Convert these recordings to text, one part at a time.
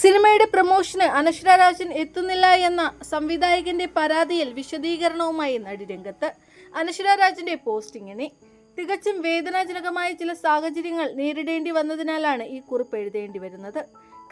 സിനിമയുടെ പ്രമോഷന് അനശ്വര രാജൻ എത്തുന്നില്ല എന്ന സംവിധായകന്റെ പരാതിയിൽ വിശദീകരണവുമായി നടി രംഗത്ത്. അനശ്വര രാജന്റെ പോസ്റ്റിങ്ങിനെ തികച്ചും വേദനാജനകമായ ചില സാഹചര്യങ്ങൾ നേരിടേണ്ടി വന്നതിനാലാണ് ഈ കുറിപ്പ് എഴുതേണ്ടി വരുന്നത്.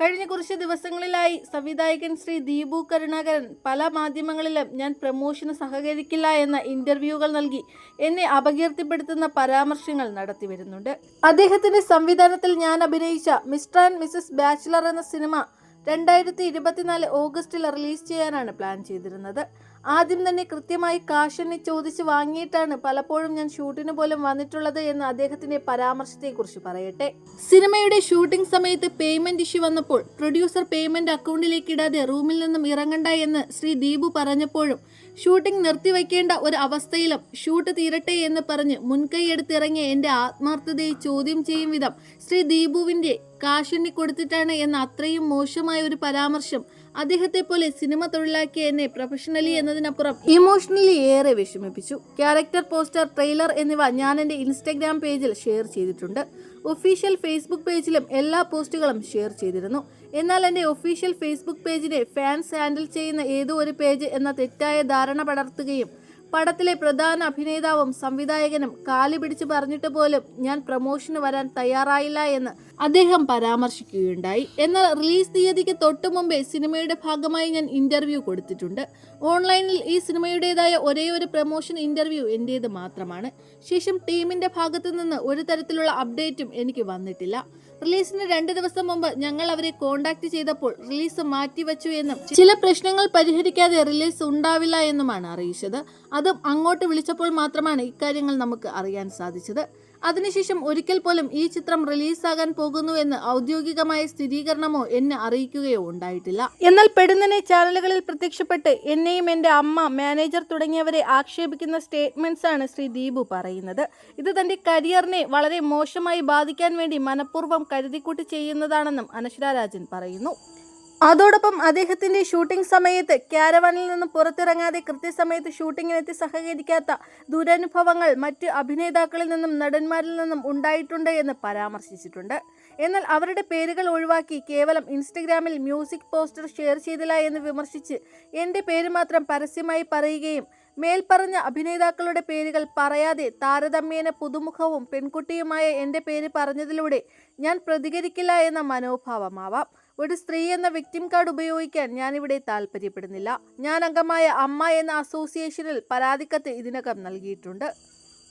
കഴിഞ്ഞ കുറച്ച് ദിവസങ്ങളിലായി സംവിധായകൻ ശ്രീ ദീപു കരുണാകരൻ പല മാധ്യമങ്ങളിലും ഞാൻ പ്രമോഷന് സഹകരിക്കില്ല എന്ന ഇന്റർവ്യൂകൾ നൽകി എന്നെ അപകീർത്തിപ്പെടുത്തുന്ന പരാമർശങ്ങൾ നടത്തി വരുന്നുണ്ട്. അദ്ദേഹത്തിന്റെ സംവിധാനത്തിൽ ഞാൻ അഭിനയിച്ച മിസ്റ്റർ ആൻഡ് മിസസ് ബാച്ചിലർ എന്ന സിനിമ രണ്ടായിരത്തി ഇരുപത്തിനാല് ഓഗസ്റ്റിൽ റിലീസ് ചെയ്യാനാണ് പ്ലാൻ ചെയ്തിരുന്നത്. ആദ്യം തന്നെ കൃത്യമായി കാശിനെ ചോദിച്ച് വാങ്ങിയിട്ടാണ് പലപ്പോഴും ഞാൻ ഷൂട്ടിന് പോലും വന്നിട്ടുള്ളത് എന്ന് അദ്ദേഹത്തിന്റെ പരാമർശത്തെക്കുറിച്ച് പറയട്ടെ. സിനിമയുടെ ഷൂട്ടിംഗ് സമയത്ത് പേയ്മെന്റ് ഇഷ്യൂ വന്നപ്പോൾ പ്രൊഡ്യൂസർ പേയ്മെന്റ് അക്കൗണ്ടിലേക്ക് ഇടാതെ റൂമിൽ നിന്നും ഇറങ്ങണ്ട എന്ന് ശ്രീ ദീപു പറഞ്ഞപ്പോഴും ഷൂട്ടിംഗ് നിർത്തിവെക്കേണ്ട ഒരു അവസ്ഥയിലും ഷൂട്ട് തീരട്ടെ എന്ന് പറഞ്ഞ് മുൻകൈ എടുത്തിറങ്ങിയ എന്റെ ആത്മാർത്ഥതയെ ചോദ്യം ചെയ്യും വിധം ശ്രീ ദീപുവിന്റെ കാശെണ്ണി കൊടുത്തിട്ടാണ് എന്ന അത്രയും മോശമായ ഒരു പരാമർശം അദ്ദേഹത്തെ പോലെ സിനിമ തൊഴിലാക്കിയ എന്നെ പ്രൊഫഷണലി എന്നതിനപ്പുറം ഇമോഷണലി ഏറെ വിഷമിപ്പിച്ചു. ക്യാരക്ടർ പോസ്റ്റർ ട്രെയിലർ എന്നിവ ഞാൻ എന്റെ ഇൻസ്റ്റഗ്രാം പേജിൽ ഷെയർ ചെയ്തിട്ടുണ്ട്. ഒഫീഷ്യൽ ഫേസ്ബുക്ക് പേജിലും എല്ലാ പോസ്റ്റുകളും ഷെയർ ചെയ്തിരുന്നു. എന്നാൽ എന്റെ ഒഫീഷ്യൽ ഫേസ്ബുക്ക് പേജിനെ ഫാൻസ് ഹാൻഡിൽ ചെയ്യുന്ന ഏതോ ഒരു പേജ് എന്ന തെറ്റായ ധാരണ പടർത്തുകയും പടത്തിലെ പ്രധാന അഭിനേതാവും സംവിധായകനും കാലി പിടിച്ച് പറഞ്ഞിട്ട് പോലും ഞാൻ പ്രൊമോഷന് വരാൻ തയ്യാറായില്ല എന്ന് അദ്ദേഹം പരാമർശിക്കുകയുണ്ടായി. എന്നാൽ റിലീസ് തീയതിക്ക് തൊട്ടു മുമ്പേ സിനിമയുടെ ഭാഗമായി ഞാൻ ഇന്റർവ്യൂ കൊടുത്തിട്ടുണ്ട്. ഓൺലൈനിൽ ഈ സിനിമയുടേതായ ഒരേ ഒരു പ്രൊമോഷൻ ഇന്റർവ്യൂ എന്റേത് മാത്രമാണ്. ശേഷം ടീമിന്റെ ഭാഗത്തു നിന്ന് ഒരു തരത്തിലുള്ള അപ്ഡേറ്റും എനിക്ക് വന്നിട്ടില്ല. റിലീസിന് രണ്ട് ദിവസം മുമ്പ് ഞങ്ങൾ അവരെ കോണ്ടാക്ട് ചെയ്തപ്പോൾ റിലീസ് മാറ്റിവെച്ചു എന്നും ചില പ്രശ്നങ്ങൾ പരിഹരിക്കാതെ റിലീസ് ഉണ്ടാവില്ല എന്നുമാണ് അറിയിച്ചത്. അതും അങ്ങോട്ട് വിളിച്ചപ്പോൾ മാത്രമാണ് ഇക്കാര്യങ്ങൾ നമുക്ക് അറിയാൻ സാധിച്ചത്. അതിനുശേഷം ഒരിക്കൽ പോലും ഈ ചിത്രം റിലീസാകാൻ പോകുന്നുവെന്ന് ഔദ്യോഗികമായ സ്ഥിരീകരണമോ എന്നെ അറിയിക്കുകയോ ഉണ്ടായിട്ടില്ല. എന്നാൽ പെടുന്നനെ ചാനലുകളിൽ പ്രത്യക്ഷപ്പെട്ട് എന്നെയും എന്റെ അമ്മ മാനേജർ തുടങ്ങിയവരെ ആക്ഷേപിക്കുന്ന സ്റ്റേറ്റ്മെന്റ്സ് ആണ് ശ്രീ ദീപു പറയുന്നത്. ഇത് തന്റെ കരിയറിനെ വളരെ മോശമായി ബാധിക്കാൻ വേണ്ടി മനഃപൂർവം കരുതിക്കൂട്ടി ചെയ്യുന്നതാണെന്നും അനശ്വര രാജൻ പറയുന്നു. അതോടൊപ്പം അദ്ദേഹത്തിന്റെ ഷൂട്ടിംഗ് സമയത്ത് ക്യാരവാനിൽ നിന്ന് പുറത്തിറങ്ങാതെ കൃത്യസമയത്ത് ഷൂട്ടിങ്ങിനെത്തി സഹകരിക്കാത്ത ദുരനുഭവങ്ങൾ മറ്റ് അഭിനേതാക്കളിൽ നിന്നും നടന്മാരിൽ നിന്നും ഉണ്ടായിട്ടുണ്ട് എന്ന് പരാമർശിച്ചിട്ടുണ്ട്. എന്നാൽ അവരുടെ പേരുകൾ ഒഴിവാക്കി കേവലം ഇൻസ്റ്റഗ്രാമിൽ മ്യൂസിക് പോസ്റ്റർ ഷെയർ ചെയ്തില്ല എന്ന് വിമർശിച്ച് എന്റെ പേര് മാത്രം പരസ്യമായി പറയുകയും മേൽപ്പറഞ്ഞ അഭിനേതാക്കളുടെ പേരുകൾ പറയാതെ താരതമ്യേന പുതുമുഖവും പെൺകുട്ടിയുമായ എന്റെ പേര് പറഞ്ഞതിലൂടെ ഞാൻ പ്രതികരിക്കില്ല എന്ന മനോഭാവമാവാം. ഒരു സ്ത്രീ എന്ന വിക്ടിം കാർഡ് ഉപയോഗിക്കാൻ ഞാനിവിടെ താല്പര്യപ്പെടുന്നില്ല ഞാൻ അംഗമായ അമ്മ എന്ന അസോസിയേഷനിൽ പരാതിക്കത്ത് ഇതിനകം നൽകിയിട്ടുണ്ട്.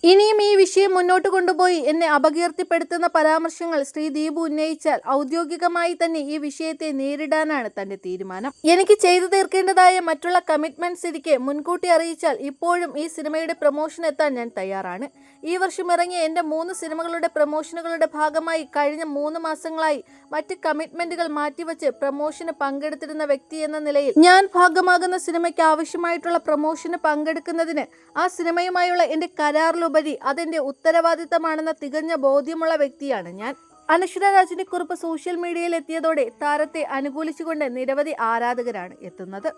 ഇനിയും ഈ വിഷയം മുന്നോട്ട് കൊണ്ടുപോയി എന്നെ അപകീർത്തിപ്പെടുത്തുന്ന പരാമർശങ്ങൾ ശ്രീ ദീപു ഉന്നയിച്ചാൽ ഔദ്യോഗികമായി തന്നെ ഈ വിഷയത്തെ നേരിടാനാണ് തന്റെ തീരുമാനം. എനിക്ക് ചെയ്തു തീർക്കേണ്ടതായ മറ്റുള്ള കമ്മിറ്റ്മെന്റ്സ് ഇരിക്കെ മുൻകൂട്ടി അറിയിച്ചാൽ ഇപ്പോഴും ഈ സിനിമയുടെ പ്രൊമോഷൻ എത്താൻ ഞാൻ തയ്യാറാണ്. ഈ വർഷം ഇറങ്ങിയ എന്റെ മൂന്ന് സിനിമകളുടെ പ്രൊമോഷനുകളുടെ ഭാഗമായി കഴിഞ്ഞ മൂന്ന് മാസങ്ങളായി മറ്റ് കമ്മിറ്റ്മെന്റുകൾ മാറ്റിവെച്ച് പ്രൊമോഷന് പങ്കെടുത്തിരുന്ന വ്യക്തി എന്ന നിലയിൽ ഞാൻ ഭാഗമാകുന്ന സിനിമയ്ക്ക് ആവശ്യമായിട്ടുള്ള പ്രൊമോഷന് പങ്കെടുക്കുന്നതിന് ആ സിനിമയുമായുള്ള എന്റെ കരാറിലുപരി അതെന്റെ ഉത്തരവാദിത്തമാണെന്ന തികഞ്ഞ ബോധ്യമുള്ള വ്യക്തിയാണ് ഞാൻ. അനശ്വര രാജിന്റെ കുറിപ്പ് സോഷ്യൽ മീഡിയയിൽ എത്തിയതോടെ താരത്തെ അനുകൂലിച്ചുകൊണ്ട് നിരവധി ആരാധകരാണ് എത്തുന്നത്.